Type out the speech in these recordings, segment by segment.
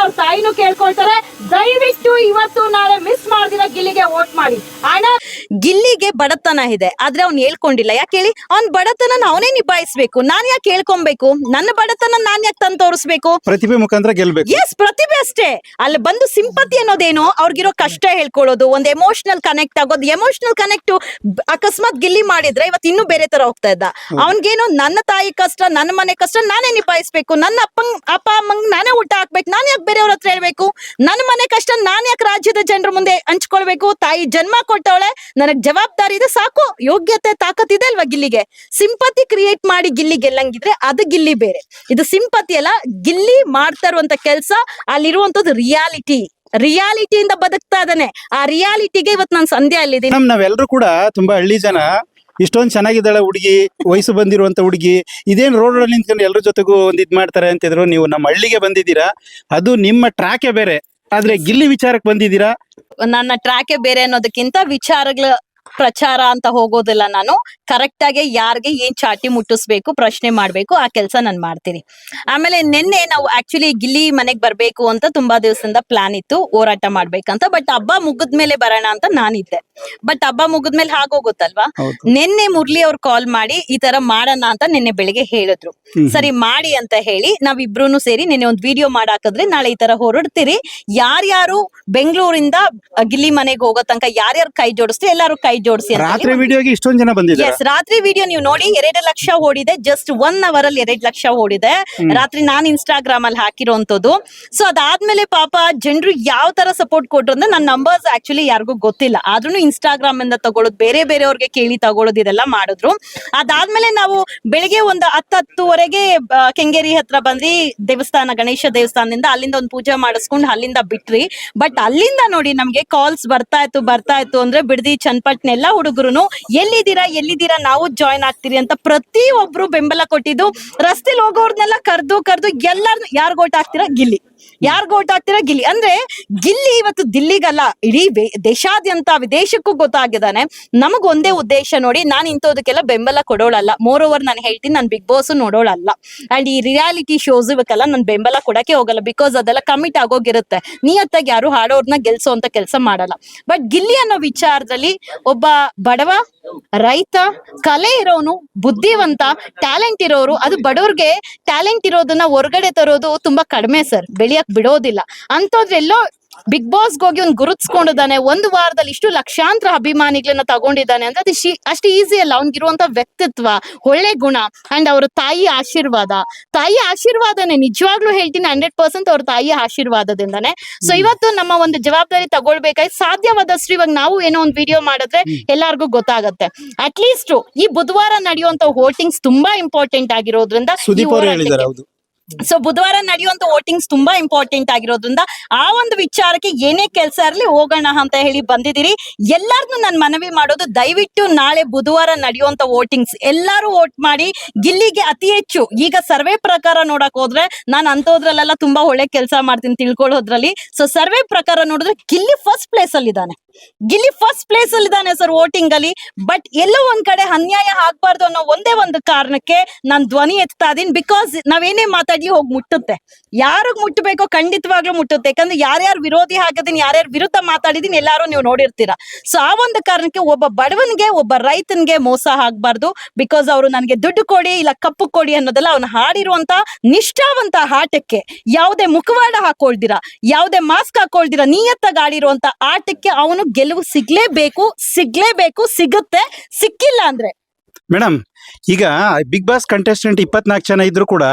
ಅವ್ರ ತಾಯಿನೂ ಕೇಳ್ಕೊಳ್ತಾರೆ. ದಯವಿಟ್ಟು ಇವತ್ತು ನಾಳೆ ಮಿಸ್ ಮಾಡಿದ ಗಿಲ್ಲಿಗೆ ವೋಟ್ ಮಾಡಿ. ಹಣ ಗಿಲ್ಲಿಗೆ ಬಡತನ ಇದೆ ಆದ್ರೆ ಅವ್ನು ಹೇಳ್ಕೊಂಡಿಲ್ಲ. ಯಾಕೆ ಹೇಳಿ? ಅವ್ನ್ ಬಡತನ ಅವನೇ ನಿಭಾಯಿಸ್ಬೇಕು. ನಾನ್ ಯಾಕೆ ಹೇಳ್ಕೊಬೇಕು? ನನ್ನ ಬಡತನ ನಾನ್ ಯಾಕೆ ತಂದು ತೋರಿಸ್ಬೇಕು? ಪ್ರತಿಭೆ ಮುಖಾಂತರ ಗೆಲ್ಬೇಕು. ಎಸ್ ಪ್ರತಿಭೆ ಅಷ್ಟೇ. ಅಲ್ಲಿ ಬಂದು ಸಿಂಪತಿ ಅನ್ನೋದೇನು? ಅವ್ರಿಗಿರೋ ಕಷ್ಟ ಹೇಳ್ಕೊಳ್ಳೋದು ಒಂದ್ ಎಮೋಷನಲ್ ಕನೆಕ್ಟ್ ಆಗೋದು. ಎಮೋಷನಲ್ ಕನೆಕ್ಟ್ ಅಕಸ್ಮಾತ್ ಗಿಲ್ಲಿ ಮಾಡಿದ್ರೆ ಇವತ್ತು ಇನ್ನೂ ಬೇರೆ ತರ ಹೋಗ್ತಾ ಇದ್ದ. ಅವನ್ಗೇನು ನನ್ನ ತಾಯಿ ಕಷ್ಟ ನನ್ನ ಮನೆ ಕಷ್ಟ ನಾನೇ ನಿಭಾಯಿಸ್ಬೇಕು. ನನ್ನ ಅಪ್ಪ ಅಪ್ಪ ಅಮ್ಮಂಗ್ ನಾನೇ ಊಟ ಹಾಕ್ಬೇಕು. ನಾನು ಯಾಕೆ ಬೇರೆಯವ್ರ ಹತ್ರ ಹೇಳ್ಬೇಕು? ನನ್ನ ಮನೆ ಕಷ್ಟ, ನಾನ್ ಯಾಕೆ ರಾಜ್ಯದ ಜನರ ಮುಂದೆ ಹಂಚ್ಕೊಳ್ಬೇಕು? ತಾಯಿ ಜನ್ಮ ಕೊಟ್ಟವಳೆ, ನನಗ್ ಜವಾಬ್ದಾರಿ ಇದೆ, ಸಾಕು, ಯೋಗ್ಯತೆ, ತಾಕತ್ ಇದೆ ಅಲ್ವಾ ಗಿಲ್ಲಿಗೆ? ಸಿಂಪತಿ ಕ್ರಿಯೇಟ್ ಮಾಡಿ ಗಿಲ್ಲಿ ಗೆಲ್ಲಂಗಿದ್ರೆ ಅದು ಗಿಲ್ಲಿ ಬೇರೆ. ಇದು ಸಿಂಪತಿ ಅಲ್ಲ, ಗಿಲ್ಲಿ ಮಾಡ್ತಾ ಇರುವಂತ ಕೆಲ್ಸ ಅಲ್ಲಿರುವಂತದ್ದು ರಿಯಾಲಿಟಿ. ರಿಯಾಲಿಟಿಯಿಂದ ಬದುಕ್ತಾ ಇದ್ದಾನೆ. ಆ ರಿಯಾಲಿಟಿಗೆ ಇವತ್ತು ನಾನು ಸಂಧ್ಯಾ ಅಲ್ಲಿದ್ದೀನಿ ನಮ್ ನಾವೆಲ್ಲರೂ ಕೂಡ ತುಂಬಾ ಹಳ್ಳಿ ಜನ, ಇಷ್ಟೊಂದ್ ಚೆನ್ನಾಗಿದ್ದಾಳೆ ಹುಡುಗಿ, ವಯಸ್ಸು ಬಂದಿರುವಂತ ಹುಡುಗಿ, ಇದೇನ್ ರೋಡ್ ನಿಂತ್ಕೊಂಡು ಎಲ್ಲರ ಜೊತೆಗೂ ಒಂದ್ ಇದ್ ಮಾಡ್ತಾರೆ ಅಂತಿದ್ರು, ನೀವು ನಮ್ಮ ಹಳ್ಳಿಗೆ ಬಂದಿದ್ದೀರಾ, ಅದು ನಿಮ್ಮ ಟ್ರ್ಯಾಕೆ ಬೇರೆ. ಆದ್ರೆ ಗಿಲ್ಲಿ ವಿಚಾರಕ್ಕೆ ಬಂದಿದ್ದೀರಾ? ನನ್ನ ಟ್ರ್ಯಾಕೆ ಬೇರೆ ಅನ್ನೋದಕ್ಕಿಂತ ವಿಚಾರಗಳ ಪ್ರಚಾರ ಅಂತ ಹೋಗೋದಿಲ್ಲ ನಾನು. ಕರೆಕ್ಟ್ ಆಗಿ ಯಾರಿಗೆ ಏನ್ ಚಾಟಿ ಮುಟ್ಟಿಸ್ಬೇಕು ಪ್ರಶ್ನೆ ಮಾಡ್ಬೇಕು ಆ ಕೆಲಸ ನಾನು ಮಾಡ್ತೀನಿ. ಆಮೇಲೆ ನಿನ್ನೆ ನಾವು ಆಕ್ಚುಲಿ ಗಿಲ್ಲಿ ಮನೆಗ್ ಬರ್ಬೇಕು ಅಂತ ತುಂಬಾ ದಿವಸದಿಂದ ಪ್ಲಾನ್ ಇತ್ತು ಹೋರಾಟ ಮಾಡ್ಬೇಕಂತ. ಬಟ್ ಹಬ್ಬ ಮುಗಿದ್ಮೇಲೆ ಬರೋಣ ಅಂತ ನಾನಿದ್ದೆ. ಬಟ್ ಹಬ್ಬ ಮುಗಿದ್ಮೇಲೆ ಹಾಗೋಗುತ್ತಲ್ವಾ. ನಿನ್ನೆ ಮುರ್ಲಿ ಅವ್ರು ಕಾಲ್ ಮಾಡಿ ಈ ತರ ಮಾಡೋಣ ಅಂತ ನಿನ್ನೆ ಬೆಳಿಗ್ಗೆ ಹೇಳಿದ್ರು. ಸರಿ ಮಾಡಿ ಅಂತ ಹೇಳಿ ನಾವಿಬ್ರು ಸೇರಿ ನಿನ್ನೆ ಒಂದ್ ವಿಡಿಯೋ ಮಾಡಾಕದ್ರೆ ನಾಳೆ ಈ ತರ ಹೊರಡ್ತೀರಿ. ಯಾರ್ಯಾರು ಬೆಂಗಳೂರಿಂದ ಗಿಲ್ಲಿ ಮನೆಗೆ ಹೋಗೋ ತನಕ ಯಾರ್ಯಾರು ಕೈ ಜೋಡಿಸ್ತೀವಿ ಎಲ್ಲಾರು ಕೈ ಜೋಡಿಸಿ ರಾತ್ರಿ ವಿಡಿಯೋಗೆ ಇಷ್ಟೊಂದು ಜನ ಎಸ್ ರಾತ್ರಿ ವಿಡಿಯೋ ನೀವು ನೋಡಿ ಎರಡು ಲಕ್ಷ ಓಡಿದೆ ಜಸ್ಟ್ ಒನ್ ಅವರ್ ಅಲ್ಲಿ ಎರಡ್ ಲಕ್ಷ ಓಡಿದೆ. ರಾತ್ರಿ ನಾನು ಇನ್ಸ್ಟಾಗ್ರಾಮ್ ಅಲ್ಲಿ ಹಾಕಿರೋಂಥದ್ದು. ಸೊ ಅದಾದ್ಮೇಲೆ ಪಾಪ ಜನರು ಯಾವ ತರ ಸಪೋರ್ಟ್ ಕೊಟ್ರು ಅಂದ್ರೆ ನನ್ನ ನಂಬರ್ಸ್ ಆಕ್ಚುಲಿ ಯಾರಿಗೂ ಗೊತ್ತಿಲ್ಲ. ಆದ್ರೂ ಇನ್ಸ್ಟಾಗ್ರಾಮ್ ಇಂದ ತಗೊಳ್ಳೋದು ಬೇರೆ ಅವ್ರಿಗೆ ಕೇಳಿ ತಗೊಳ್ಳೋದು ಇದೆಲ್ಲ ಮಾಡಿದ್ರು. ಅದಾದ್ಮೇಲೆ ನಾವು ಬೆಳಿಗ್ಗೆ ಒಂದು ಹತ್ತು ಹತ್ತುವರೆಗೆ ಕೆಂಗೇರಿ ಹತ್ರ ಬಂದ್ರಿ ದೇವಸ್ಥಾನ ಗಣೇಶ ದೇವಸ್ಥಾನದಿಂದ ಅಲ್ಲಿಂದ ಒಂದು ಪೂಜೆ ಮಾಡಿಸ್ಕೊಂಡು ಅಲ್ಲಿಂದ ಬಿಟ್ರಿ ಬಟ್ ಅಲ್ಲಿಂದ ನೋಡಿ ನಮ್ಗೆ ಕಾಲ್ಸ್ ಬರ್ತಾ ಇತ್ತು ಬರ್ತಾ ಇತ್ತು ಅಂದ್ರೆ ಬಿಡದಿ ಚನ್ನಪಟ್ಟಣ ಎಲ್ಲ ಹುಡುಗರು ಎಲ್ಲಿದ್ದೀರಾ ಎಲ್ಲಿದ್ದೀರಾ, ನಾವು ಜಾಯ್ನ್ ಆಗ್ತೀರಿ ಅಂತ ಪ್ರತಿ ಒಬ್ರು ಬೆಂಬಲ ಕೊಟ್ಟಿದ್ದು ರಸ್ತೆಲಿ ಹೋಗೋರ್ನೆಲ್ಲ ಕರ್ದು ಕರ್ದು ಎಲ್ಲಾರು ಯಾರ್ ಓಟ್ ಹಾಕ್ತೀರಾ, ಗಿಲ್ಲಿ. ಯಾರ್ಗ್ ಓಟ್ ಗಿಲ್ಲಿ. ಅಂದ್ರೆ ಗಿಲ್ಲಿ ಇವತ್ತು ದಿಲ್ಲಿಗಲ್ಲ, ಇಡೀ ದೇಶಾದ್ಯಂತ ವಿದೇಶಕ್ಕೂ ಗೊತ್ತಾಗಿದ್ದಾನೆ. ನಮಗ್ ಒಂದೇ ಉದ್ದೇಶ ನೋಡಿ, ನಾನು ಇಂಥದಕ್ಕೆಲ್ಲ ಬೆಂಬಲ ಕೊಡೋಳಲ್ಲ. ಮೋರ್ ಓವರ್ ನಾನು ಹೇಳ್ತೀನಿ, ನಾನು ಬಿಗ್ ಬಾಸ್ ನೋಡೋಳಲ್ಲ. ಅಂಡ್ ಈ ರಿಯಾಲಿಟಿ ಶೋಸ್ ಇವಕ್ಕೆಲ್ಲ ನನ್ ಬೆಂಬಲ ಕೊಡಕ್ಕೆ ಹೋಗಲ್ಲ. ಬಿಕಾಸ್ ಅದೆಲ್ಲ ಕಮಿಟ್ ಆಗೋಗಿರುತ್ತೆ. ನಿಯತ್ತಾಗಿ ಯಾರು ಹಾಡೋರ್ನ ಗೆಲ್ಸೋ ಅಂತ ಕೆಲಸ ಮಾಡಲ್ಲ. ಬಟ್ ಗಿಲ್ಲಿ ಅನ್ನೋ ವಿಚಾರದಲ್ಲಿ ಒಬ್ಬ ಬಡವ ರೈತ, ಕಲೆ ಇರೋನು ಬುದ್ಧಿವಂತ ಟ್ಯಾಲೆಂಟ್ ಇರೋರು, ಅದು ಬಡವ್ರಿಗೆ ಟ್ಯಾಲೆಂಟ್ ಇರೋದನ್ನ ಹೊರಗಡೆ ತರೋದು ತುಂಬಾ ಕಡಿಮೆ ಸರ್. ಬೆಳೆಯಕ್ ಬಿಡೋದಿಲ್ಲ. ಅಂತದ್ರೆಲ್ಲೋ ಬಿಗ್ ಬಾಸ್ ಹೋಗಿ ಒಂದು ಗುರುತಿಸ್ಕೊಂಡಿದ್ದಾನೆ. ಒಂದು ವಾರದಲ್ಲಿ ಇಷ್ಟು ಲಕ್ಷಾಂತರ ಅಭಿಮಾನಿಗಳನ್ನ ತಗೊಂಡಿದ್ದಾನೆ ಅಂದ್ರೆ ಅದು ಅಷ್ಟು ಈಸಿ ಅಲ್ಲ. ಅವ್ನಿಗಿರುವಂತ ವ್ಯಕ್ತಿತ್ವ ಒಳ್ಳೆ ಗುಣ ಅಂಡ್ ಅವ್ರ ತಾಯಿ ಆಶೀರ್ವಾದ. ತಾಯಿ ಆಶೀರ್ವಾದನೇ ನಿಜವಾಗ್ಲೂ ಹೇಳ್ತೀನಿ ಹಂಡ್ರೆಡ್ ಪರ್ಸೆಂಟ್ ಅವ್ರ ತಾಯಿ ಆಶೀರ್ವಾದದಿಂದಾನೆ. ಸೊ ಇವತ್ತು ನಮ್ಮ ಒಂದು ಜವಾಬ್ದಾರಿ ತಗೊಳ್ಬೇಕಾಗಿ ಸಾಧ್ಯವಾದಷ್ಟು ಇವಾಗ ನಾವು ಏನೋ ಒಂದು ವಿಡಿಯೋ ಮಾಡಿದ್ರೆ ಎಲ್ಲಾರ್ಗೂ ಗೊತ್ತಾಗತ್ತೆ. ಅಟ್ ಲೀಸ್ಟ್ ಈ ಬುಧವಾರ ನಡೆಯುವಂತ ವೋಟಿಂಗ್ಸ್ ತುಂಬಾ ಇಂಪಾರ್ಟೆಂಟ್ ಆಗಿರೋದ್ರಿಂದ ಸೊ ಬುಧವಾರ ನಡೆಯುವಂತ ವೋಟಿಂಗ್ಸ್ ತುಂಬಾ ಇಂಪಾರ್ಟೆಂಟ್ ಆಗಿರೋದ್ರಿಂದ ಆ ಒಂದು ವಿಚಾರಕ್ಕೆ ಏನೇ ಕೆಲಸ ಇರಲಿ ಹೋಗೋಣ ಅಂತ ಹೇಳಿ ಬಂದಿದ್ದೀರಿ. ಎಲ್ಲಾರ್ನು ನಾನು ಮನವಿ ಮಾಡೋದು ದಯವಿಟ್ಟು ನಾಳೆ ಬುಧವಾರ ನಡೆಯುವಂತ ವೋಟಿಂಗ್ಸ್ ಎಲ್ಲಾರು ವೋಟ್ ಮಾಡಿ ಗಿಲ್ಲಿಗೆ ಅತಿ ಹೆಚ್ಚು. ಈಗ ಸರ್ವೆ ಪ್ರಕಾರ ನೋಡಕ್ ಹೋದ್ರೆ ನಾನು ಅಂತೋದ್ರಲ್ಲೆಲ್ಲ ತುಂಬಾ ಒಳ್ಳೆ ಕೆಲಸ ಮಾಡ್ತೀನಿ ತಿಳ್ಕೊಳ್ಳೋದ್ರಲ್ಲಿ. ಸೊ ಸರ್ವೆ ಪ್ರಕಾರ ನೋಡಿದ್ರೆ ಗಿಲ್ಲಿ ಫಸ್ಟ್ ಪ್ಲೇಸ್ ಅಲ್ಲಿ ಇದ್ದಾನೆ ಗಿಲ್ಲಿ ಫಸ್ಟ್ ಪ್ಲೇಸ್ ಅಲ್ಲಿ ಇದ್ದಾನೆ ಸರ್ ವೋಟಿಂಗ್ ಅಲ್ಲಿ. ಬಟ್ ಎಲ್ಲೋ ಒಂದ್ ಕಡೆ ಅನ್ಯಾಯ ಆಗ್ಬಾರ್ದು ಅನ್ನೋ ಒಂದೇ ಒಂದು ಕಾರಣಕ್ಕೆ ನಾನು ಧ್ವನಿ ಎತ್ತಾ ಇದೀನಿ ಬಿಕಾಸ್ ನಾವೇನೇ ಮಾತಾಡ್ಲಿ ಹೋಗಿ ಮುಟ್ಟುತ್ತೆ. ಯಾರಿಗ್ ಮುಟ್ಟಬೇಕೋ ಖಂಡಿತವಾಗ್ಲೂ ಮುಟ್ಟುತ್ತೆ. ಯಾಕಂದ್ರೆ ಯಾರ್ಯಾರು ವಿರೋಧಿ ಆಗಿದ್ದೀನಿ, ಯಾರ್ಯಾರು ವಿರುದ್ಧ ಮಾತಾಡಿದೀನಿ ಎಲ್ಲಾರು ನೀವು ನೋಡಿರ್ತೀರಾ. ಸೊ ಆ ಒಂದು ಕಾರಣಕ್ಕೆ ಒಬ್ಬ ಬಡವನ್ಗೆ, ಒಬ್ಬ ರೈತನಿಗೆ ಮೋಸ ಆಗ್ಬಾರ್ದು. ಬಿಕಾಸ್ ಅವರು ನನಗೆ ದುಡ್ಡು ಕೊಡಿ, ಇಲ್ಲ ಕಪ್ಪು ಕೊಡಿ ಅನ್ನೋದೆಲ್ಲ ಅವನು ಹಾಡಿರುವಂತ ನಿಷ್ಠಾವಂತ ಆಟಕ್ಕೆ, ಯಾವುದೇ ಮುಖವಾಡ ಹಾಕೊಳ್ದಿರ, ಯಾವುದೇ ಮಾಸ್ಕ್ ಹಾಕೊಳ್ದಿರ, ನಿಯತ್ತಾಗಿ ಆಡಿರುವಂತ ಆಟಕ್ಕೆ ಅವನು ಗೆಲುವು ಸಿಗ್ಲೇಬೇಕು ಸಿಗ್ಲೇಬೇಕು ಸಿಗುತ್ತೆ ಸಿಕ್ಕಿಲ್ಲ ಅಂದ್ರೆ. ಮೇಡಮ್ ಈಗ ಬಿಗ್ ಬಾಸ್ ಕಂಟೆಸ್ಟೆಂಟ್ ಇಪ್ಪತ್ನಾಲ್ಕು ಜನ ಇದ್ರು ಕೂಡ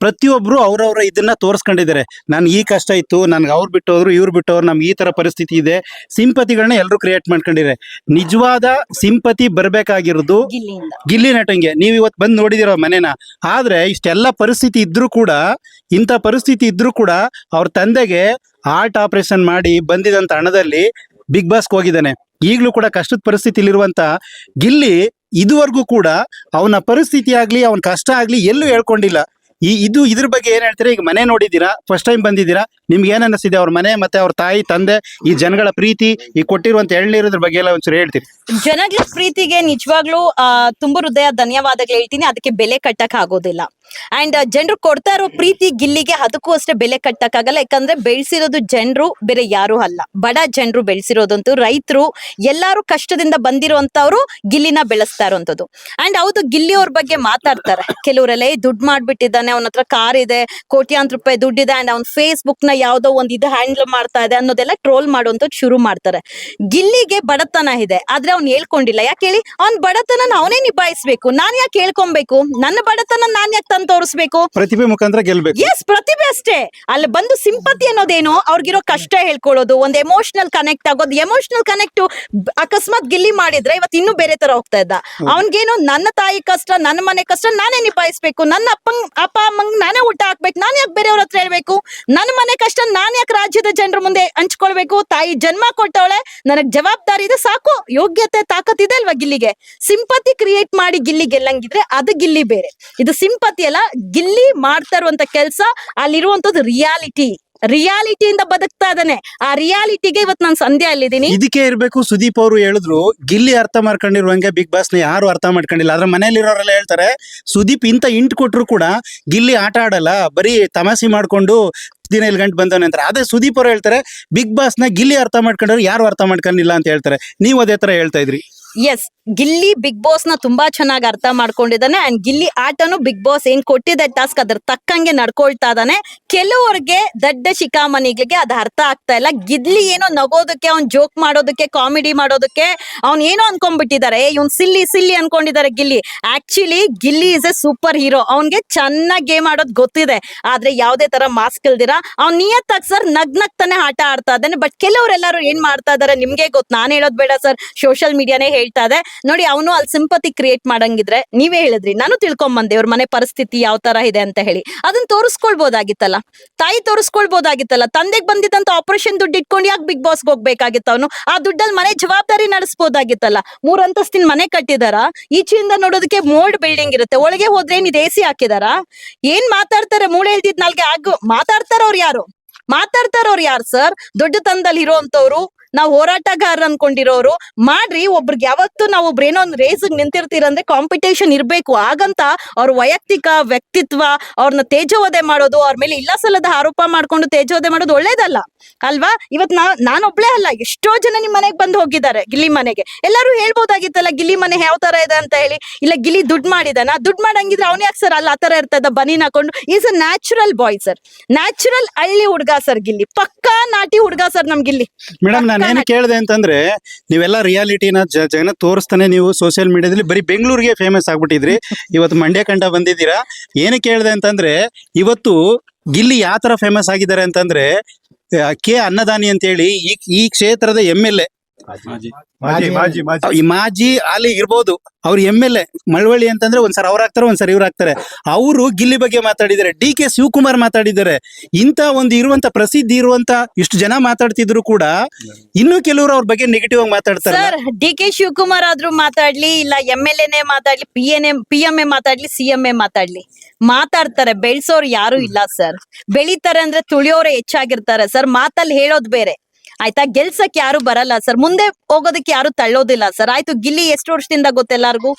ಪ್ರತಿಯೊಬ್ರು ಅವ್ರವ್ರ ಇದನ್ನ ತೋರಿಸ್ಕೊಂಡಿದ್ದಾರೆ. ನನ್ ಈ ಕಷ್ಟ ಇತ್ತು ನನ್ಗೆ ಅವ್ರು ಬಿಟ್ಟೋದ್ರು ಇವ್ರು ಬಿಟ್ಟೋರು ನಮ್ಗೆ ಈ ತರ ಪರಿಸ್ಥಿತಿ ಇದೆ. ಸಿಂಪತಿಗಳನ್ನ ಎಲ್ಲರೂ ಕ್ರಿಯೇಟ್ ಮಾಡ್ಕೊಂಡಿದ್ದಾರೆ. ನಿಜವಾದ ಸಿಂಪತಿ ಬರ್ಬೇಕಾಗಿರೋದು ಗಿಲ್ಲಿ ನಟಂಗೆ. ನೀವು ಇವತ್ತು ಬಂದು ನೋಡಿದಿರೋ ಮನೇನ. ಆದ್ರೆ ಇಷ್ಟೆಲ್ಲ ಪರಿಸ್ಥಿತಿ ಇದ್ರೂ ಕೂಡ ಇಂಥ ಪರಿಸ್ಥಿತಿ ಇದ್ರೂ ಕೂಡ ಅವ್ರ ತಂದೆಗೆ ಹಾರ್ಟ್ ಆಪರೇಷನ್ ಮಾಡಿ ಬಂದಿದಂತ ಹಣದಲ್ಲಿ ಬಿಗ್ ಬಾಸ್ಗೆ ಹೋಗಿದ್ದಾನೆ. ಈಗಲೂ ಕೂಡ ಕಷ್ಟದ ಪರಿಸ್ಥಿತಿಲಿರುವಂತ ಗಿಲ್ಲಿ ಇದುವರೆಗೂ ಕೂಡ ಅವನ ಪರಿಸ್ಥಿತಿ ಆಗ್ಲಿ, ಅವನ ಕಷ್ಟ ಆಗ್ಲಿ ಎಲ್ಲೂ ಹೇಳ್ಕೊಂಡಿಲ್ಲ. ಈ ಇದು ಇದ್ರ ಬಗ್ಗೆ ಏನ್ ಹೇಳ್ತೀರಾ? ಈಗ ಮನೆ ನೋಡಿದ್ದೀರಾ? ಫಸ್ಟ್ ಟೈಮ್ ಬಂದಿದ್ದೀರಾ? ನಿಮ್ಗೆ ಏನ್ ಅನಿಸಿದೆ ಅವ್ರ ಮನೆ ಮತ್ತೆ ಅವ್ರ ತಾಯಿ, ತಂದೆ, ಈ ಜನಗಳ ಪ್ರೀತಿ, ಈ ಕೊಟ್ಟಿರುವಂತ ಎಳ್ನೀರದ್ರ ಬಗ್ಗೆ ಎಲ್ಲ ಒಂಚೂರು ಹೇಳ್ತೀರಿ. ಜನಗಳ ಪ್ರೀತಿಗೆ ನಿಜವಾಗ್ಲೂ ತುಂಬಾ ಹೃದಯ ಧನ್ಯವಾದಗಳು ಹೇಳ್ತೀನಿ. ಅದಕ್ಕೆ ಬೆಲೆ ಕಟ್ಟಕ್ ಆಗೋದಿಲ್ಲ. ಅಂಡ್ ಜನರು ಕೊಡ್ತಾ ಇರೋ ಪ್ರೀತಿ ಗಿಲ್ಲಿಗೆ ಅದಕ್ಕೂ ಅಷ್ಟೇ ಬೆಲೆ ಕಟ್ಟಕ್ ಆಗಲ್ಲ. ಯಾಕಂದ್ರೆ ಬೆಳೆಸಿರೋದು ಜನರು, ಬೇರೆ ಯಾರು ಅಲ್ಲ. ಬಡ ಜನರು ಬೆಳೆಸಿರೋದಂತೂ ರೈತರು, ಎಲ್ಲಾರು ಕಷ್ಟದಿಂದ ಬಂದಿರುವಂತವ್ರು ಗಿಲ್ಲಿನ ಬೆಳೆಸ್ತಾ ಇರೋಂಥದ್ದು. ಅಂಡ್ ಹೌದು ಗಿಲ್ಲಿ ಅವ್ರ ಬಗ್ಗೆ ಮಾತಾಡ್ತಾರೆ. ಕೆಲವರೆಲ್ಲ ದುಡ್ಡು ಮಾಡ್ಬಿಟ್ಟಿದ್ದಾನೆ ಅವನ ಹತ್ರ ಕಾರ್ ಇದೆ ಕೋಟ್ಯಾಂತರ ರೂಪಾಯಿ ದುಡ್ಡಿದೆ ಅಂಡ್ ಅವ್ನ ಫೇಸ್ಬುಕ್ನ ಯಾವ್ದೋ ಒಂದ್ ಇದು ಹ್ಯಾಂಡಲ್ ಮಾಡ್ತಾ ಇದೆ ಅನ್ನೋದೆಲ್ಲ ಟ್ರೋಲ್ ಮಾಡುವಂತ ಶುರು ಮಾಡ್ತಾರೆ. ಗಿಲ್ಲಿಗೆ ಬಡತನ ಇದೆ ಆದ್ರೆ ಅವ್ನ್ ಹೇಳ್ಕೊಂಡಿಲ್ಲ. ಯಾಕೆ ಹೇಳಿ? ಅವ್ನ್ ಬಡತನ ಅವನೇ ನಿಭಾಯಿಸ್ಬೇಕು. ನಾನ್ ಯಾಕೆ ಹೇಳ್ಕೊಬೇಕು? ನನ್ನ ಬಡತನ ನಾನ್ ಯಾಕೆ ತಂದು ತೋರಿಸ್ಬೇಕು? ಪ್ರತಿಭೆ ಮುಖಾಂತರ ಗೆಲ್ಬೇಕು. ಎಸ್ ಪ್ರತಿಭೆ ಅಷ್ಟೇ. ಅಲ್ಲಿ ಬಂದು ಸಿಂಪತಿ ಅನ್ನೋದೇನು? ಅವ್ರಿಗಿರೋ ಕಷ್ಟ ಹೇಳ್ಕೊಳ್ಳೋದು ಒಂದ್ ಎಮೋಷನಲ್ ಕನೆಕ್ಟ್ ಆಗೋದು. ಎಮೋಷನಲ್ ಕನೆಕ್ಟ್ ಅಕಸ್ಮಾತ್ ಗಿಲ್ಲಿ ಮಾಡಿದ್ರೆ ಇವತ್ತು ಇನ್ನೂ ಬೇರೆ ತರ ಹೋಗ್ತಾ ಇದ್ದ. ಅವ್ನ್ಗೇನು ನನ್ನ ತಾಯಿ ಕಷ್ಟ ನನ್ನ ಮನೆ ಕಷ್ಟ ನಾನೇ ನಿಭಾಯಿಸ್ಬೇಕು. ನನ್ನ ಅಪ್ಪ ಅಪ್ಪ ಅಮ್ಮಂಗ್ ನಾನೇ ಊಟ ಹಾಕ್ಬೇಕು, ನಾನು ಯಾಕೆ ಬೇರೆಯವ್ರ ಹತ್ರ ಹೇಳ್ಬೇಕು? ನನ್ನ ಮನೆ ಕಷ್ಟ, ನಾನು ಯಾಕೆ ರಾಜ್ಯದ ಜನರ ಮುಂದೆ ಹಂಚ್ಕೊಳ್ಬೇಕು? ತಾಯಿ ಜನ್ಮ ಕೊಟ್ಟವಳೆ, ನನಗ್ ಜವಾಬ್ದಾರಿ ಇದೆ, ಸಾಕು. ಯೋಗ್ಯತೆ ಇದೆ ಅಲ್ವಾ ಗಿಲ್ಲಿಗೆ? ಸಿಂಪತಿ ಕ್ರಿಯೇಟ್ ಮಾಡಿ ಗಿಲ್ಲಿ ಗೆಲ್ಲಂಗಿದ್ರೆ ಅದು ಗಿಲ್ಲಿ ಬೇರೆ. ಇದು ಸಿಂಪತಿ ಅಲ್ಲ, ಗಿಲ್ಲಿ ಮಾಡ್ತಾ ಇರುವಂತ ಕೆಲಸ ಅಲ್ಲಿರುವಂತದ್ದು ರಿಯಾಲಿಟಿ. ರಿಯಾಲಿಟಿಯಿಂದ ಬದುಕ್ತಾ ಇದ್ದಾನೆ. ಆ ರಿಯಾಲಿಟಿಗೆ ಇವತ್ತು ನಾನು ಸಂಧ್ಯಾ ಅಲ್ಲಿದ್ದೀನಿ ಇದಕ್ಕೆ ಇರಬೇಕು, ಸುದೀಪ್ ಅವರು ಹೇಳಿದ್ರು, ಗಿಲ್ಲಿ ಅರ್ಥ ಮಾಡ್ಕೊಂಡಿರುವಂಗೆ ಬಿಗ್ ಬಾಸ್ನ ಯಾರು ಅರ್ಥ ಮಾಡ್ಕೊಂಡಿಲ್ಲ. ಆದ್ರೆ ಮನೆಯಲ್ಲಿರೋರೆಲ್ಲ ಹೇಳ್ತಾರೆ, ಸುದೀಪ್ ಇಂತ ಇಂಟ್ ಕೊಟ್ರು ಕೂಡ ಗಿಲ್ಲಿ ಆಟ ಆಡಲ್ಲ, ಬರೀ ತಮಾಷೆ ಮಾಡ್ಕೊಂಡು ದಿನ ಗಂಟೆ ಗಂಟು ಬಂದವನೆ ಅಂತಾರೆ. ಅದೇ ಸುದೀಪ್ ಅವರು ಹೇಳ್ತಾರೆ ಬಿಗ್ ಬಾಸ್ನ ಗಿಲ್ಲಿ ಅರ್ಥ ಮಾಡ್ಕೊಂಡ್ರು ಯಾರು ಅರ್ಥ ಮಾಡ್ಕೊಂಡಿಲ್ಲ ಅಂತ ಹೇಳ್ತಾರೆ. ನೀವು ಅದೇ ತರ ಹೇಳ್ತಾ ಇದ್ರಿ. ಎಸ್ ಗಿಲ್ಲಿ ಬಿಗ್ ಬಾಸ್ನ ತುಂಬಾ ಚೆನ್ನಾಗಿ ಅರ್ಥ ಮಾಡ್ಕೊಂಡಿದ್ದಾನೆ ಅಂಡ್ ಗಿಲ್ಲಿ ಆಟನು ಬಿಗ್ ಬಾಸ್ ಏನ್ ಕೊಟ್ಟಿದೆ ಟಾಸ್ಕ್ ಅದ್ರ ತಕ್ಕಂಗೆ ನಡ್ಕೊಳ್ತಾ ಇದಾನೆ ಕೆಲವರಿಗೆ ದಡ್ಡ ಶಿಖಾಮಣಿಗಳಿಗೆ ಅದು ಅರ್ಥ ಆಗ್ತಾ ಇಲ್ಲ. ಗಿಲ್ಲಿ ಏನೋ ನಗೋದಕ್ಕೆ, ಅವ್ನ್ ಜೋಕ್ ಮಾಡೋದಕ್ಕೆ ಕಾಮಿಡಿ ಮಾಡೋದಕ್ಕೆ, ಅವ್ನ್ ಏನೋ ಅನ್ಕೊಂಡ್ಬಿಟ್ಟಿದ್ದಾರೆ. ಇವ್ನ್ silly silly ಅನ್ಕೊಂಡಿದ್ದಾರೆ Gilli actually Gilli is a super hero ಅವ್ನ್ಗೆ ಚೆನ್ನಾಗಿ ಗೇಮ್ ಆಡೋದ್ ಗೊತ್ತಿದೆ. ಆದ್ರೆ ಯಾವ್ದೇ ತರ ಮಾಸ್ಕ್ ಇಲ್ದಿರ, ಅವ್ನ್ ನಿಯತ್ತಾಗಿ ಸರ್ ನಗ್ ನಗ್ತಾನೆ ಆಟ ಆಡ್ತಾ ಇದ್ದಾನೆ. ಬಟ್ ಕೆಲವರೆಲ್ಲರೂ ಏನ್ ಮಾಡ್ತಾ ಇದಾರೆ? ನಿಮ್ಗೆ ಗೊತ್ತು ನಾನು ಹೇಳೋದ್ ಬೇಡ ಸರ್ ಸೋಷಿಯಲ್ ಮೀಡಿಯಾನೇ ಹೇಳ್ತಾ ಇದೆ. ನೋಡಿ, ಅವನು ಅಲ್ಲಿ ಸಿಂಪತಿ ಕ್ರಿಯೇಟ್ ಮಾಡಂಗಿದ್ರೆ ನೀವೇ ಹೇಳಿದ್ರಿ, ನಾನು ತಿಳ್ಕೊಂಬಂದೆ ಇವ್ರ ಮನೆ ಪರಿಸ್ಥಿತಿ ಯಾವ ತರ ಇದೆ ಅಂತ ಹೇಳಿ. ಅದನ್ನ ತೋರಿಸ್ಕೊಳ್ಬೋದಾಗಿತ್ತಲ್ಲ? ತಾಯಿ ತೋರಿಸ್ಕೊಳ್ಬೋದಾಗಿತ್ತಲ್ಲ? ತಂದೆಗೆ ಬಂದಿದ್ದಂತ ಆಪರೇಷನ್ ದುಡ್ಡು ಇಟ್ಕೊಂಡು ಯಾಕೆ ಬಿಗ್ ಬಾಸ್ಗೆ ಹೋಗ್ಬೇಕಾಗಿತ್ತು ಅವನು? ಆ ದುಡ್ಡಲ್ಲಿ ಮನೆ ಜವಾಬ್ದಾರಿ ನಡೆಸ್ಬೋದಾಗಿತ್ತಲ್ಲ? ಮೂರ್ ಅಂತಸ್ತಿನ ಮನೆ ಕಟ್ಟಿದಾರ? ಈಚೆಯಿಂದ ನೋಡೋದಕ್ಕೆ ಮೋಲ್ಡ್ ಬಿಲ್ಡಿಂಗ್ ಇರುತ್ತೆ. ಒಳಗೆ ಹೋದ್ರೆ ಏನ್ ಇದು ಎ ಸಿ ಹಾಕಿದಾರ? ಏನ್ ಮಾತಾಡ್ತಾರೆ? ಮೂಳೆ ಹೇಳ್ತಿದ್ ನಾಲ್ಗೆ ಆಗು ಮಾತಾಡ್ತಾರ ಅವ್ರು ಯಾರು? ಮಾತಾಡ್ತಾರ ಅವ್ರು ಯಾರು ಸರ್ ದೊಡ್ಡ ತಂದಲ್ಲಿ ಇರೋಂತವ್ರು ನಾವು ಹೋರಾಟಗಾರ ಅನ್ಕೊಂಡಿರೋರು ಮಾಡ್ರಿ ಒಬ್ರಿಗೆ ಯಾವತ್ತು ನಾವು ಒಬ್ರು ಏನೋ ಒಂದು ರೇಸ್ ನಿಂತಿರ್ತೀರಂದ್ರೆ ಕಾಂಪಿಟೇಷನ್ ಇರಬೇಕು. ಹಾಗಂತ ಅವ್ರ ವೈಯಕ್ತಿಕ ವ್ಯಕ್ತಿತ್ವ ಅವ್ರನ್ನ ತೇಜೋವಧೆ ಮಾಡೋದು ಅವ್ರ ಮೇಲೆ ಇಲ್ಲ ಸಲ್ಲದ ಆರೋಪ ಮಾಡ್ಕೊಂಡು ತೇಜೋವಧೆ ಮಾಡೋದು ಒಳ್ಳೇದಲ್ಲ. ಅಲ್ವಾ? ಇವತ್ ನಾ ನಾನೊಬ್ಳೇ ಅಲ್ಲ ಎಷ್ಟೋ ಜನ ನಿಮ್ ಮನೆಗೆ ಬಂದು ಹೋಗಿದ್ದಾರೆ ಗಿಲ್ಲಿ ಮನೆಗೆ. ಎಲ್ಲರೂ ಹೇಳ್ಬೋದಾಗಿತ್ತಲ್ಲ ಗಿಲ್ಲಿ ಮನೆ ಯಾವ ತರ ಇದೆ ಅಂತ ಹೇಳಿ. ಇಲ್ಲ ಗಿಲ್ಲಿ ದುಡ್ಡು ಮಾಡಿದಾನ? ದುಡ್ಡು ಮಾಡಂಗಿದ್ರೆ ಅವ್ನ ಯಾಕೆ ಸರ್ ಅಲ್ಲ ಆ ತರ ಇರ್ತದ? ಬನೀನ್ ಹಾಕೊಂಡು. Is a natural boy sir. Natural ಹಳ್ಳಿ ಹುಡುಗ ಸರ್ ಗಿಲ್ಲಿ. ಪಕ್ಕಾ ನಾಟಿ ಹುಡ್ಗ ಸರ್ ನಮ್ ಗಿಲ್ಲಿ. ಮೇಡಮ್ ನಾನು ಏನು ಕೇಳಿದೆ ಅಂತಂದ್ರೆ ನೀವೆಲ್ಲ ರಿಯಾಲಿಟಿನ ಜನ ತೋರಿಸ್ತಾನೆ ನೀವು ಸೋಷಿಯಲ್ ಮೀಡಿಯಾದಲ್ಲಿ ಬರೀ ಬೆಂಗಳೂರಿಗೆ ಫೇಮಸ್ ಆಗ್ಬಿಟ್ಟಿದ್ರಿ. ಇವತ್ತು ಮಂಡ್ಯ ಕಂಡ ಬಂದಿದ್ದೀರಾ? ಏನು ಕೇಳಿದೆ ಅಂತಂದ್ರೆ ಇವತ್ತು ಗಿಲ್ಲಿ ಯಾವ ತರ ಫೇಮಸ್ ಆಗಿದ್ದಾರೆ ಅಂತಂದ್ರೆ ಕೆ ಅನ್ನದಾನಿ ಅಂತೇಳಿ ಈ ಈ ಕ್ಷೇತ್ರದ ಎಂ ಎಲ್ ಎ ಮಾಜಿ. ಮಾಜಿ. ಮಾಜಿ ಈ ಮಾಜಿ ಅಲ್ಲಿ ಇರ್ಬೋದು. ಅವ್ರು ಎಂ ಎಲ್ ಎ ಮಳವಳ್ಳಿ ಅಂತಂದ್ರೆ ಒಂದ್ಸರಿ ಅವ್ರ ಆಗ್ತಾರೆ ಒಂದ್ಸರಿ ಇವ್ರು ಆಗ್ತಾರೆ. ಅವರು ಗಿಲ್ಲಿ ಬಗ್ಗೆ ಮಾತಾಡಿದ್ದಾರೆ. ಡಿ ಕೆ ಶಿವಕುಮಾರ್ ಮಾತಾಡಿದ್ದಾರೆ. ಇಂತ ಒಂದು ಇರುವಂತ ಪ್ರಸಿದ್ಧಿ ಇರುವಂತ ಇಷ್ಟು ಜನ ಮಾತಾಡ್ತಿದ್ರು ಕೂಡ ಇನ್ನು ಕೆಲವರು ಅವ್ರ ಬಗ್ಗೆ ನೆಗೆಟಿವ್ ಆಗಿ ಮಾತಾಡ್ತಾರೆ ಸರ್ ಡಿ ಕೆ ಶಿವಕುಮಾರ್ ಆದ್ರೂ ಮಾತಾಡ್ಲಿ ಇಲ್ಲ ಎಂ ಎಲ್ ಎನೇ ಮಾತಾಡ್ಲಿ P N M P M A ಮಾತಾಡ್ಲಿ ಸಿ ಎಂ ಎ ಮಾತಾಡ್ಲಿ. ಮಾತಾಡ್ತಾರೆ ಬೆಳ್ಸೋರು ಯಾರು ಇಲ್ಲ ಸರ್ ಬೆಳಿತಾರೆ ಅಂದ್ರೆ ತುಳಿಯೋರೆ ಹೆಚ್ಚಾಗಿರ್ತಾರೆ ಸರ್ ಮಾತಲ್ಲಿ ಹೇಳೋದ್ ಬೇರೆ. ಆಯ್ತಾ? ಗೆಲ್ಸಕ್ ಯಾರು ಬರಲ್ಲ ಸರ್. ಮುಂದೆ ಹೋಗೋದಕ್ಕೆ ಯಾರು ತಳ್ಳೋದಿಲ್ಲ ಸರ್. ಆಯ್ತು, ಗಿಲ್ಲಿ ಎಷ್ಟು ವರ್ಷದಿಂದ ಗೊತ್ತೆಲ್ಲಾರ್ಗು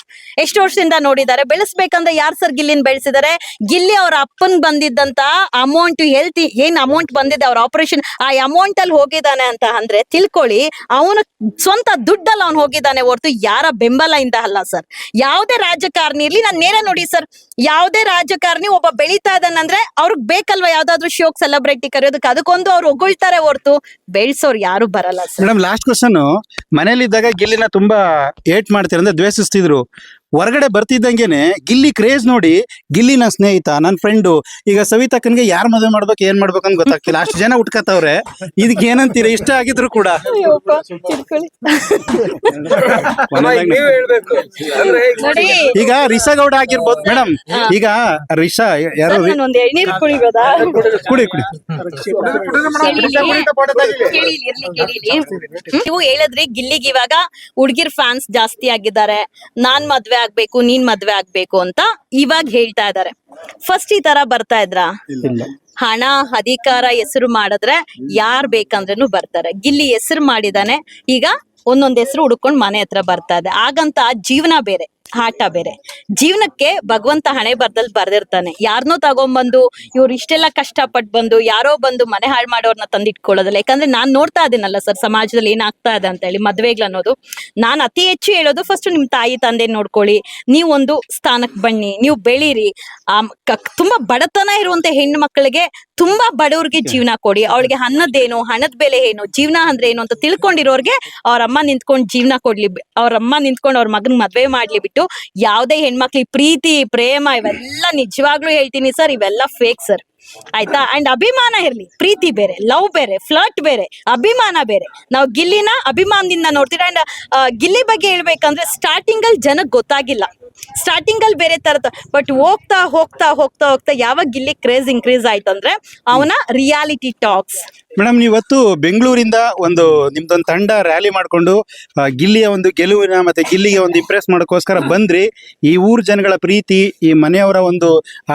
ಎಷ್ಟು ವರ್ಷದಿಂದ ನೋಡಿದ್ದಾರೆ? ಬೆಳೆಸ್ಬೇಕಂದ್ರೆ ಯಾರು ಸರ್ ಗಿಲ್ಲಿನ ಬೆಳೆಸಿದ್ದಾರೆ ಗಿಲ್ಲಿ ಅವ್ರ ಅಪ್ಪನ್ ಬಂದಿದ್ದಂತ ಅಮೌಂಟ್ ಹೆಲ್ತ್ ಏನ್ ಅಮೌಂಟ್ ಬಂದಿದೆ ಅವ್ರ ಆಪರೇಷನ್ ಆ ಅಮೌಂಟ್ ಅಲ್ಲಿ ಹೋಗಿದ್ದಾನೆ ಅಂತ ಅಂದ್ರೆ ತಿಳ್ಕೊಳ್ಳಿ, ಅವನ ಸ್ವಂತ ದುಡ್ಡಲ್ಲಿ ಅವ್ನು ಹೋಗಿದ್ದಾನೆ ಹೊರತು ಯಾರ ಬೆಂಬಲ ಇಂದ ಅಲ್ಲ ಸರ್. ಯಾವುದೇ ರಾಜಕಾರಣಿ ಇರ್ಲಿ, ನಾನ್ ನೇರ ನೋಡಿ ಸರ್, ಯಾವುದೇ ರಾಜಕಾರಣಿ ಒಬ್ಬ ಬೆಳೀತಾ ಇದ್ದಾನಂದ್ರೆ ಅವ್ರಿಗೆ ಬೇಕಲ್ವಾ ಯಾವ್ದಾದ್ರು ಶೋಕ್ ಸೆಲೆಬ್ರಿಟಿ ಕರೆಯೋದಕ್ಕೆ? ಅದಕ್ಕೊಂದು ಅವ್ರು ಹೊಗಳ್ತಾರೆ ಹೊರತು ಬೆಳ್ಸೋರು ಯಾರು ಬರಲ್ಲ ಮೇಡಮ್ ಲಾಸ್ಟ್ ಕ್ವಶನ್ ಮನೇಲಿದ್ದಾಗ ಗಿಲ್ಲಿನ ತುಂಬಾ ಏಟ್ ಮಾಡ್ತೀರಂದ್ರೆ ದ್ವೇಷಿಸ್ತಿದ್ರು. ಹೊರಗಡೆ ಬರ್ತಿದ್ದಂಗೆನೆ ಗಿಲ್ಲಿ ಕ್ರೇಜ್ ನೋಡಿ ಗಿಲ್ಲಿ ನನ್ನ ಸ್ನೇಹಿತ ನನ್ನ ಫ್ರೆಂಡು ಈಗ ಸವಿತಕ್ಕನ್ಗೆ ಯಾರ್ ಮದುವೆ ಮಾಡ್ಬೇಕು ಏನ್ ಮಾಡ್ಬೇಕು ಅಂತ ಗೊತ್ತಾಗ್ತಿಲ್ಲ. ಅಷ್ಟು ಜನ ಹುಟ್ಕತ್ತವ್ರೆ ಇದಕ್ಕೆ ಏನಂತೀರ? ಇಷ್ಟ ಆಗಿದ್ರು ಕೂಡ. ನೀವ್ ಹೇಳ್ಬೇಕು. ಅಂದ್ರೆ ಈಗ ರಿಷಾ ಗೌಡ ಆಗಿರ್ಬೋದು ಮೇಡಮ್ ಈಗ ರಿಷಾ ಯಾರು? ಕುಡಿ ಕುಡಿ. ನೀವು ಹೇಳಿದ್ರಿ ಗಿಲ್ಲಿಗೆ ಇವಾಗ ಹುಡ್ಗಿರ್ ಫ್ಯಾನ್ಸ್ ಜಾಸ್ತಿ ಆಗಿದ್ದಾರೆ. ನಾನ್ ಮದ್ವೆ ಆಗ್ಬೇಕು ನೀನ್ ಮದ್ವೆ ಆಗ್ಬೇಕು ಅಂತ ಇವಾಗ ಹೇಳ್ತಾ ಇದಾರೆ. ಫಸ್ಟ್ ಈ ತರ ಬರ್ತಾ ಇದ್ರಾ? ಹಣ ಅಧಿಕಾರ ಹೆಸರು ಮಾಡಿದ್ರೆ ಯಾರ್ ಬೇಕಂದ್ರೂ ಬರ್ತಾರೆ. ಗಿಲ್ಲಿ ಹೆಸರು ಮಾಡಿದಾನೆ ಈಗ ಒಂದೊಂದ್ ಹೆಸರು ಹುಡ್ಕೊಂಡ್ ಮನೆ ಹತ್ರ ಬರ್ತಾ ಇದೆ. ಹಾಗಂತ ಜೀವನ ಬೇರೆ. ಆಟ ಬೇರೆ. ಜೀವನಕ್ಕೆ ಭಗವಂತ ಹಣೆ ಬರ್ದಲ್ ಬರ್ದಿರ್ತಾನೆ. ಯಾರನ್ನೋ ತಗೊಂಡ್ಬಂದು ಇವ್ರು ಇಷ್ಟೆಲ್ಲ ಕಷ್ಟಪಟ್ಟು ಬಂದು, ಯಾರೋ ಬಂದು ಮನೆ ಹಾಳು ಮಾಡೋರ್ನ ತಂದಿಟ್ಕೊಳ್ಳೋದಿಲ್ಲ. ಯಾಕಂದ್ರೆ ನಾನ್ ನೋಡ್ತಾ ಇದ್ದೀನಲ್ಲ ಸರ್, ಸಮಾಜದಲ್ಲಿ ಏನಾಗ್ತಾ ಇದೆ ಅಂತ ಹೇಳಿ ಅನ್ನೋದು. ನಾನ್ ಅತಿ ಹೆಚ್ಚು ಹೇಳೋದು ಫಸ್ಟ್ ನಿಮ್ ತಾಯಿ ತಂದೆ ನೋಡ್ಕೊಳ್ಳಿ. ಒಂದು ಸ್ಥಾನಕ್ ಬನ್ನಿ, ನೀವು ಬೆಳೀರಿ. ಆ ತುಂಬಾ ಬಡತನ ಇರುವಂತ ಹೆಣ್ಣು ಮಕ್ಕಳಿಗೆ ತುಂಬಾ ಬಡವ್ರಿಗೆ ಜೀವನ ಕೊಡಿ. ಅವಳಿಗೆ ಅನ್ನದೇನು ಹಣದ ಬೆಲೆ ಏನು ಜೀವನ ಅಂದ್ರೆ ಏನು ಅಂತ ತಿಳ್ಕೊಂಡಿರೋರ್ಗೆ ಅವ್ರ ಅಮ್ಮ ನಿಂತ್ಕೊಂಡು ಜೀವನ ಕೊಡ್ಲಿ ಅವ್ರ ಅಮ್ಮ ನಿಂತ್ಕೊಂಡು ಅವ್ರ ಮಗನ್ ಮದ್ವೆ ಮಾಡ್ಲಿ ಬಿಟ್ಟು ಯಾವ್ದೇ ಹೆಣ್ಮಕ್ಳಿಗೆ ಪ್ರೀತಿ ಪ್ರೇಮ ಇವೆಲ್ಲ ನಿಜವಾಗ್ಲೂ ಹೇಳ್ತೀನಿ ಸರ್ ಇವೆಲ್ಲ ಫೇಕ್ ಸರ್. ಆಯ್ತಾ? ಅಂಡ್ ಅಭಿಮಾನ ಇರ್ಲಿ. ಪ್ರೀತಿ ಬೇರೆ ಲವ್ ಬೇರೆ ಫ್ಲರ್ಟ್ ಬೇರೆ, ಅಭಿಮಾನ ಬೇರೆ. ನಾವು ಗಿಲ್ಲಿನ ಅಭಿಮಾನದಿಂದ ನೋಡ್ತೀವಿ ಅಂಡ್ ಗಿಲ್ಲಿ ಬಗ್ಗೆ ಹೇಳ್ಬೇಕಂದ್ರೆ ಸ್ಟಾರ್ಟಿಂಗ್ ಅಲ್ಲಿ ಜನಕ್ಕೆ ಗೊತ್ತಾಗಿಲ್ಲ. ಸ್ಟಾರ್ಟಿಂಗ್ ಅಲ್ಲಿ ಬೇರೆ ತರದ ಬಟ್ ಹೋಗ್ತಾ ಹೋಗ್ತಾ ಹೋಗ್ತಾ ಹೋಗ್ತಾ ಯಾವಾಗ ಗಿಲ್ಲಿ ಕ್ರೇಜ್ ಇನ್ಕ್ರೀಸ್ ಆಯ್ತಂದ್ರೆ ಅವನ ರಿಯಾಲಿಟಿ ಟಾಕ್ಸ್ ಮೇಡಮ್ ನೀವತ್ತು ಬೆಂಗಳೂರಿಂದ ಒಂದು ನಿಮ್ದೊಂದು ತಂಡ ರ್ಯಾಲಿ ಮಾಡ್ಕೊಂಡು ಗಿಲ್ಲಿಯ ಒಂದು ಗೆಲುವಿನ ಮತ್ತೆ ಗಿಲ್ಲಿಗೆ ಒಂದು ಇಂಪ್ರೆಸ್ ಮಾಡೋಕ್ಕೋಸ್ಕರ ಬಂದ್ರಿ. ಈ ಊರ್ ಜನಗಳ ಪ್ರೀತಿ ಈ ಮನೆಯವರ ಒಂದು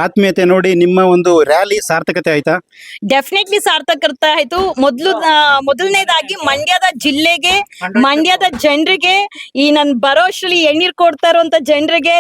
ಆತ್ಮೀಯತೆ ನೋಡಿ ನಿಮ್ಮ ಒಂದು ರ್ಯಾಲಿ ಸಾರ್ಥಕತೆ ಆಯ್ತಾ? ಡೆಫಿನೆಟ್ಲಿ ಸಾರ್ಥಕತೆ ಆಯ್ತು. ಮೊದ್ಲು ಮೊದಲನೇದಾಗಿ ಮಂಡ್ಯದ ಜಿಲ್ಲೆಗೆ ಮಂಡ್ಯದ ಜನರಿಗೆ ಈ ನನ್ ಬರೋಷ್ಟ್ರಲ್ಲಿ ಎಣ್ಣೀರ್ ಕೊಡ್ತಾ ಇರುವಂತ ಜನರಿಗೆ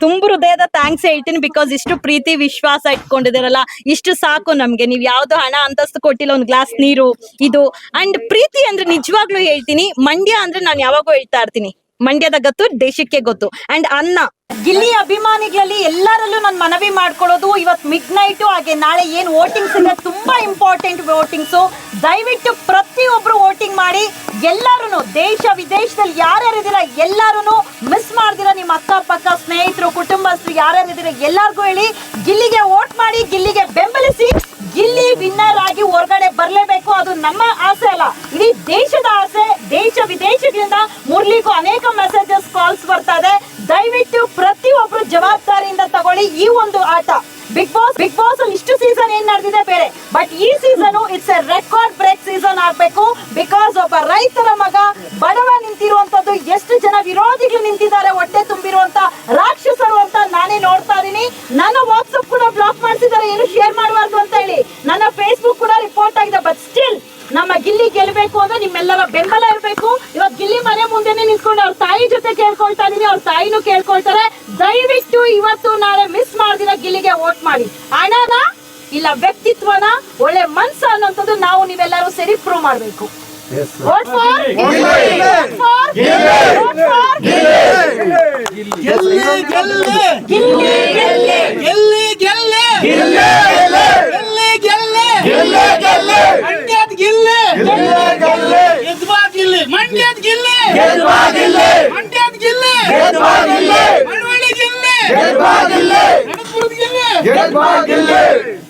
ತುಂಬ ಹೃದಯದ ಥ್ಯಾಂಕ್ಸ್ ಹೇಳ್ತೀನಿ ಬಿಕಾಸ್ ಇಷ್ಟು ಪ್ರೀತಿ, ವಿಶ್ವಾಸ ಇಟ್ಕೊಂಡಿದ್ದೀರಲ್ಲ, ಇಷ್ಟು ಸಾಕು ನಮ್ಗೆ. ನೀವ್ ಯಾವ್ದು ಹಣ ಅಂತಸ್ತು ಕೊಟ್ಟಿಲ್ಲ, ಒಂದ್ ಗ್ಲಾಸ್ ನೀರು, ಇದು. ಅಂಡ್ ಪ್ರೀತಿ ಅಂದ್ರೆ ನಿಜವಾಗ್ಲೂ ಹೇಳ್ತೀನಿ, ಮಂಡ್ಯ ಅಂದ್ರೆ ನಾನು ಯಾವಾಗೂ ಹೇಳ್ತಾ ಇರ್ತೀನಿ. ಮಂಡ್ಯದ ಗೊತ್ತು, ದೇಶಕ್ಕೆ ಗೊತ್ತು. ಅಂಡ್ ಅನ್ನ. ಗಿಲ್ಲಿ ಅಭಿಮಾನಿಗಳಲ್ಲಿ ಎಲ್ಲರಲ್ಲೂ ನಾನು ಮನವಿ ಮಾಡ್ಕೊಳ್ಳೋದು ಇವತ್ತು ಮಿಡ್ ನೈಟ್ ಹಾಗೆ ನಾಳೆ ಏನು ವೋಟಿಂಗ್ಸ್ ಇದೆ, ತುಂಬಾ ಇಂಪಾರ್ಟೆಂಟ್ ವೋಟಿಂಗ್ಸು ದಯವಿಟ್ಟು ಪ್ರತಿಯೊಬ್ರು ವೋಟಿಂಗ್ ಮಾಡಿ ಎಲ್ಲರೂ ದೇಶ ವಿದೇಶದಲ್ಲಿ ಯಾರ್ಯಾರು ಇದೀರ ಎಲ್ಲಾರು ಮಿಸ್ ಮಾಡ್ದಿರ ನಿಮ್ಮ ಅಕ್ಕಪಕ್ಕ ಸ್ನೇಹಿತರು, ಕುಟುಂಬಸ್ಥರು ಇದೀರ ಎಲ್ಲರಿಗೂ ಹೇಳಿ, ಗಿಲ್ಲಿಗೆ ವೋಟ್ ಮಾಡಿ, ಗಿಲ್ಲಿಗೆ ಬೆಂಬಲಿಸಿ, ಗಿಲ್ಲಿ ವಿನ್ನರ್ ಆಗಿ ಹೊರಗಡೆ ಬರಲೇಬೇಕು. ಅದು ನಮ್ಮ ಆಸೆ ಅಲ್ಲ. ಈ ಒಂದು ಆಟ ಬಿಗ್ ಬಾಸ್ ಬಿಗ್ ಬಾಸ್ ಅಲ್ಲಿ ಇಷ್ಟು ಸೀಸನ್ ಏನ್ ನಡೆದಿದೆ ಬೇರೆ? ಬಟ್ ಈ season it's a record break season ಆಗ್ಬೇಕು ಬಿಕಾಸ್ ಒಬ್ಬ ರೈತರ ಮಗ ಬಡವ ನಿಂತಿರುವಂತದ್ದು, ಎಷ್ಟು ಜನ ವಿರೋಧಿಗಳು ನಿಂತಿದ್ದಾರೆ, ಹೊಟ್ಟೆ ತುಂಬಿರುವಂತ ರಾಕ್ಷಸರು ಅಂತ ನಾನೇ ನೋಡ್ತಾ ಇದೀನಿ ನನ್ನ ಮಾಡಿ ಹಣನ ಇಲ್ಲ ವ್ಯಕ್ತಿತ್ವನ ಒಳ್ಳೆ ಮನ್ಸ ಅನ್ನೋಂಥದ್ದು ನಾವು ನೀವೆಲ್ಲರೂ ಸೇರಿ ಪ್ರೂವ್ ಮಾಡಬೇಕು ಮಂಡ್ಯದ ಗಿಲ್ಲೆ Vote for Vote for ಗೆಲ್ಲಿ ಗೆಲ್ಲಿ Gilli ಗೆಲ್ಲಿ ಗೆಲ್ಲಿ ಗೆಲ್ಲಿ ಗೆಲ್ಲಿ ಗೆಲ್ಲಿ ಗೆಲ್ಲಿ ಮಂಡ್ಯದ ಗಿಲ್ಲಿ ಗೆದ್ವಾ ಗಿಲ್ಲಿ ಮಂಡ್ಯದ ಗಿಲ್ಲಿ ಮಂಡ್ಯದ ಗಿಲ್ಲಿ ಮಳವಳ್ಳಿ ಗಿಲ್ಲಿ ಕನಕಪುರದ ಗಿಲ್ಲಿ